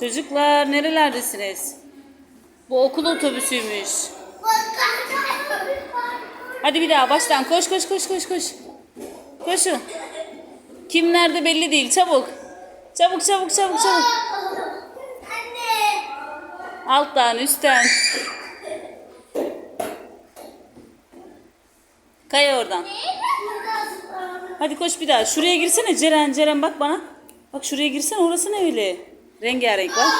Çocuklar nerelerdesiniz? Bu okul otobüsüymüş. Hadi bir daha baştan koş koş koş koş koş. Koşun. Kim nerede belli değil çabuk. Çabuk çabuk çabuk çabuk. Anne. Alttan üstten. Kay oradan. Hadi koş bir daha. Şuraya girsene Ceren Ceren bak bana. Bak şuraya girsene orası ne öyle? Rengarenk bak.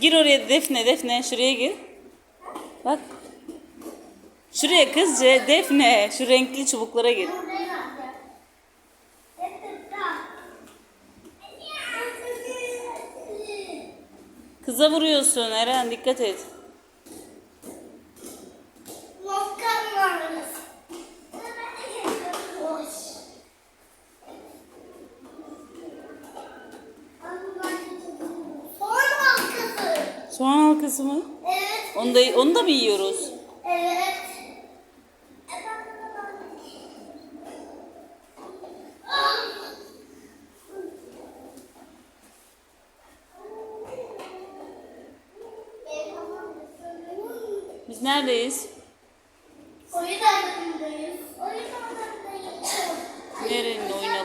Gir oraya Defne Defne şuraya gir. Bak. Şuraya kızca Defne şu renkli çubuklara gir. Kıza vuruyorsun Eren dikkat et. Soğan halkası mı? Evet. Onu da, onu da mı yiyoruz? Evet. Biz neredeyiz? Oyun alanındayız. Oyun alanındayız. Nerenin oyun alanı bu?